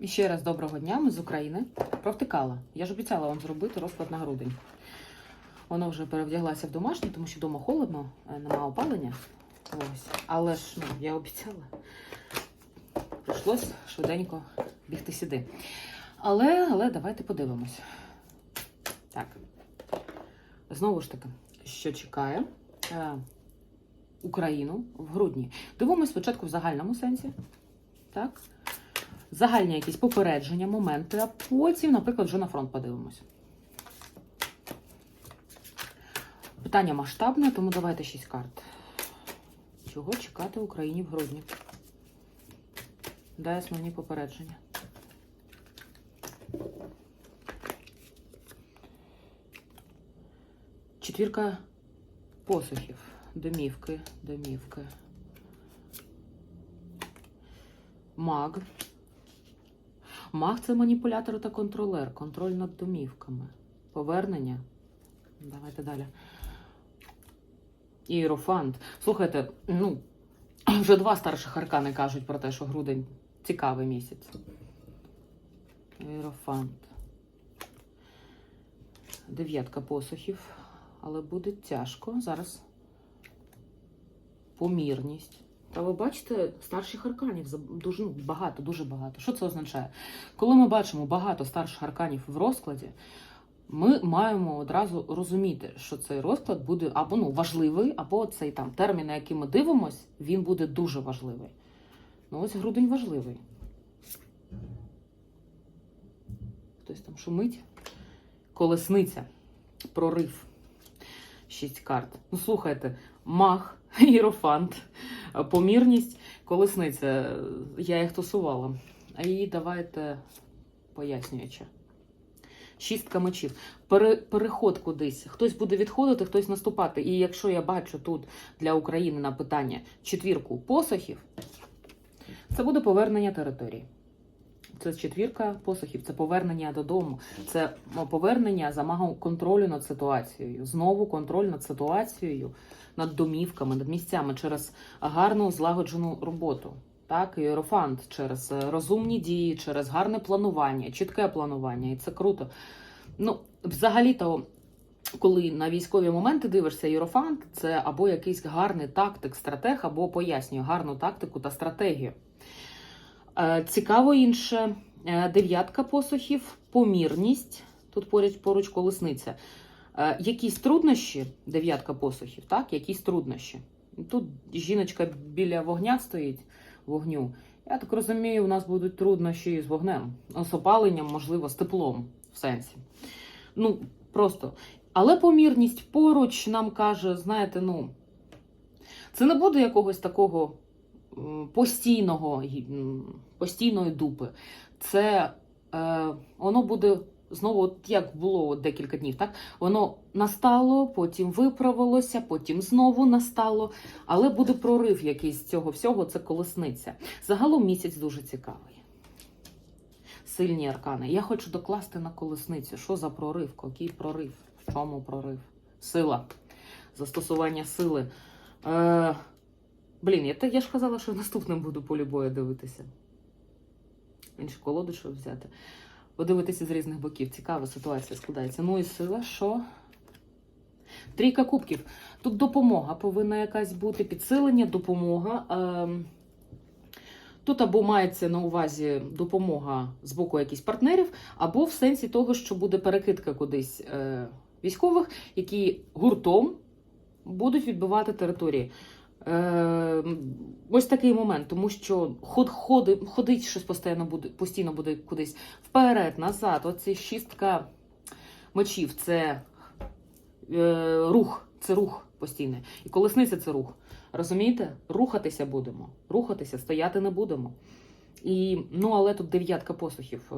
І ще раз доброго дня, ми з України. Провтикала. Я ж обіцяла вам зробити розклад на грудень. Воно вже перевдяглася в домашнє, тому що вдома холодно, е, нема опалення. Ось. Але ж ну, я обіцяла. Прийшлось швиденько бігти сюди. Але, але давайте подивимось. Так. Знову ж таки, що чекає е, Україну в грудні. Дивимось спочатку в загальному сенсі. Так? Загальні якісь попередження, моменти, а потім, наприклад, вже на фронт подивимось. Питання масштабне, тому давайте 6 карт. Чого чекати Україні в грудні? Дай основні попередження. Четвірка посухів. Домівки, домівки. Маг. Маг це маніпулятор та контролер. Контроль над домівками. Повернення. Давайте далі. Іерофант. Слухайте, ну, вже два старших аркани кажуть про те, що грудень цікавий місяць. Іерофант. Дев'ятка посухів. Але буде тяжко. Зараз помірність. Та ви бачите, старших арканів дуже ну, багато, дуже багато. Що це означає? Коли ми бачимо багато старших арканів в розкладі, ми маємо одразу розуміти, що цей розклад буде або ну, важливий, або цей там термін, на який ми дивимось, він буде дуже важливий. Ну, ось грудень важливий. Хтось там шумить. Колесниця. Прорив. Шість карт. Ну, слухайте, мах, іерофант, помірність, колесниця. Я їх тусувала. Її давайте пояснюючи. Шістка мечів. Пере, переход кудись. Хтось буде відходити, хтось наступати. І якщо я бачу тут для України на питання четвірку посохів, це буде повернення території. Це четвірка посохів, це повернення додому, це повернення замагом контролю над ситуацією. Знову контроль над ситуацією, над домівками, над місцями через гарну злагоджену роботу. Так, іерофант через е, розумні дії, через гарне планування, чітке планування, і це круто. Ну, взагалі-то, коли на військові моменти дивишся іерофант, це або якийсь гарний тактик, стратег, або пояснює гарну тактику та стратегію. Е, Цікаво інше. Е, Дев'ятка посухів, помірність. Тут поруч, поруч колесниця. Е, Якісь труднощі, дев'ятка посухів, так? Якісь труднощі. Тут жіночка біля вогня стоїть, вогню. Я так розумію, у нас будуть труднощі з вогнем, з опаленням, можливо, з теплом в сенсі. Ну, просто. Але помірність поруч нам каже, знаєте, ну, це не буде якогось такого постійного, постійної дупи. Це е, воно буде знову, от як було декілька днів, так? Воно настало, потім виправилося, потім знову настало, але буде прорив якийсь цього всього, це колесниця. Загалом місяць дуже цікавий. Сильні аркани. Я хочу докласти на колесницю. Що за прорив? Який прорив? В чому прорив? Сила. Застосування сили. Е, блін, я, я ж казала, що наступним буду полі бою дивитися. Іншу колоду, щоб взяти. Подивитися з різних боків. Цікава ситуація складається. Ну і сила, що? Трійка кубків. Тут допомога повинна якась бути, підсилення, допомога. Ем, Тут або мається на увазі допомога з боку якихось партнерів, або в сенсі того, що буде перекидка кудись е, військових, які гуртом будуть відбивати території. Е, ось такий момент, тому що ход, ходи, ходить щось постійно буде, постійно буде кудись вперед, назад. Оці шістка мечів це е, рух, це рух постійний. І колесниця це рух. Розумієте? Рухатися будемо. Рухатися, стояти не будемо. І, ну, але тут дев'ятка посухів.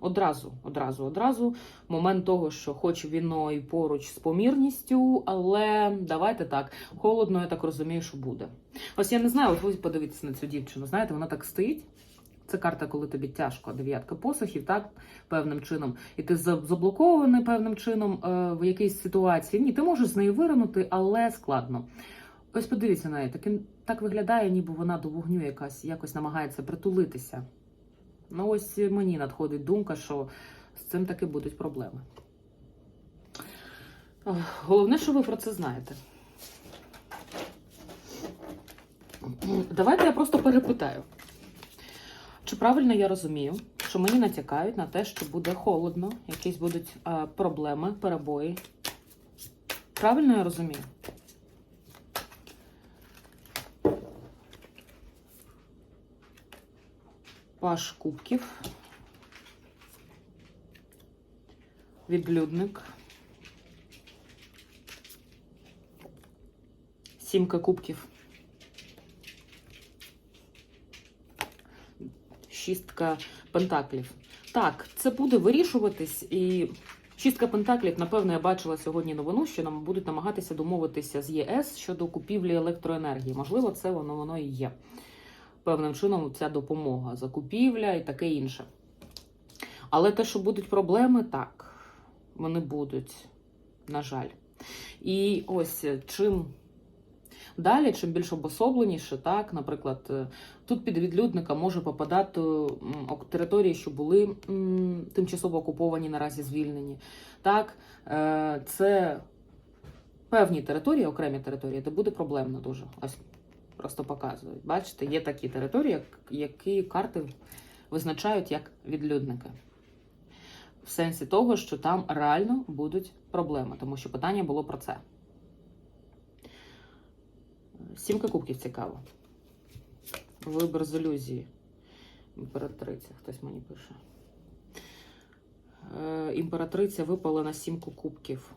Одразу, одразу, одразу. Момент того, що хоч віно і поруч з помірністю, але давайте так. Холодно, я так розумію, що буде. Ось я не знаю, от ви подивіться на цю дівчину. Знаєте, вона так стоїть. Це карта, коли тобі тяжко, дев'ятка посухів, так, певним чином, і ти заблокований певним чином е, в якійсь ситуації. Ні, ти можеш з нею виринути, але складно. Ось подивіться на неї, так, так виглядає, ніби вона до вогню якась якось намагається притулитися. Ну, ось мені надходить думка, що з цим таки будуть проблеми. Головне, що ви про це знаєте. Давайте я просто перепитаю. Чи правильно я розумію, що мені натякають на те, що буде холодно, якісь будуть е, проблеми, перебої? Правильно я розумію? Паш кубків. Відлюдник. Сімка кубків. Шістка пентаклів. Так, це буде вирішуватись і. Шістка пентаклів, напевно, я бачила сьогодні новину, що нам будуть намагатися домовитися з ЄС щодо купівлі електроенергії. Можливо, це воно воно і є. Певним чином, ця допомога, закупівля і таке інше. Але те, що будуть проблеми, так, вони будуть, на жаль. І ось чим далі, чим більш обособленіше, так, наприклад, е, тут під відлюдника може попадати території, що були тимчасово окуповані, наразі звільнені. Так, е, це певні території, окремі території, де буде проблемно дуже. Ось просто показують. Бачите, є такі території, які карти визначають як відлюдники. В сенсі того, що там реально будуть проблеми, тому що питання було про це. Сімка кубків цікаво. Вибір з ілюзії. Імператриця, хтось мені пише. Е, імператриця випала на сімку кубків.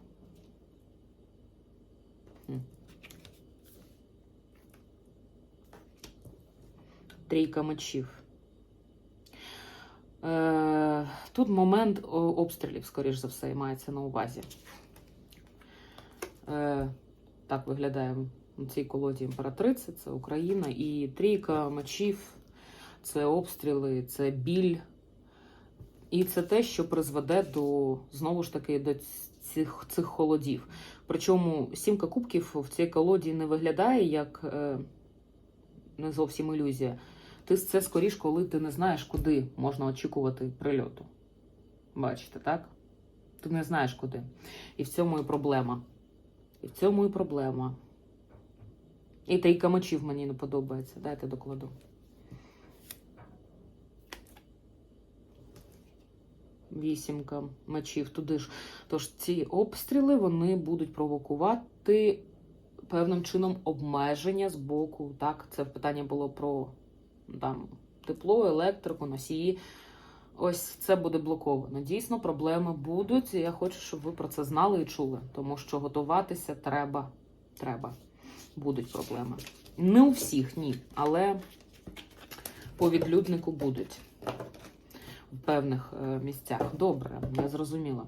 Трійка мечів. Е, тут момент обстрілів, скоріш за все, мається на увазі. Е, так виглядає на цій колоді імператриці, це Україна. І трійка мечів це обстріли, це біль. І це те, що призведе до знову ж таки до цих, цих холодів. Причому сімка кубків в цій колоді не виглядає як е, не зовсім ілюзія. Ти це скоріш, коли ти не знаєш, куди можна очікувати прильоту. Бачите, так? Ти не знаєш куди. І в цьому і проблема. І в цьому і проблема. І трійка мечів мені не подобається. Дайте докладу. Вісімка мечів туди ж. Тож ці обстріли вони будуть провокувати певним чином обмеження з боку. Так, це питання було про там, тепло, електрику, носії. Ось це буде блоковано. Дійсно, проблеми будуть. і Я хочу, щоб ви про це знали і чули, тому що готуватися треба. Треба. Будуть проблеми. Не у всіх, ні, але по відлюднику будуть в певних е, місцях. Добре, я зрозуміла.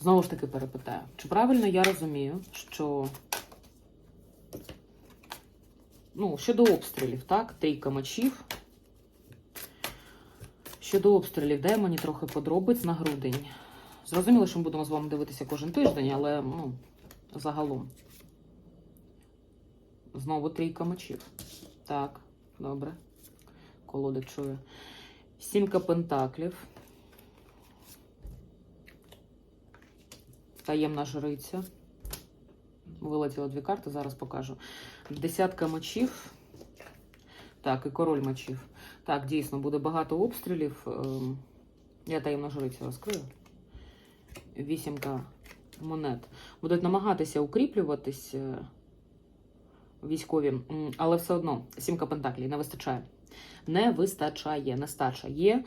Знову ж таки перепитаю, чи правильно я розумію, що ну, щодо обстрілів, так, трійка мечів. Щодо обстрілів, дай мені трохи подробиць на грудень. Зрозуміло, що ми будемо з вами дивитися кожен тиждень, але ну, загалом. Знову трійка мечів. Так, добре. Колода чує. Сімка пентаклів. Таємна жриця. Вилетіло дві карти, зараз покажу. Десятка мечів. Так, і король мечів. Так, дійсно, буде багато обстрілів. Ем, Я таємну жрицю розкрию. Вісімка монет. Будуть намагатися укріплюватись е, військові, але все одно сімка пентаклів не вистачає. Не вистачає, нестача є.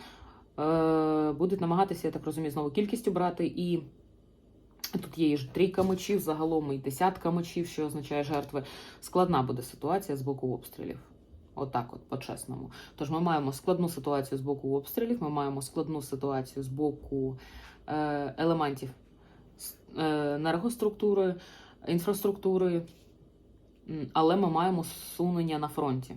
Е, Будуть намагатися, я так розумію, знову кількістю брати. І тут є і трійка мечів, загалом і десятка мечів, що означає жертви. Складна буде ситуація з боку обстрілів. Отак, от, по-чесному. Тож ми маємо складну ситуацію з боку обстрілів, ми маємо складну ситуацію з боку е, елементів е, енергоструктури, інфраструктури, але ми маємо сунення на фронті.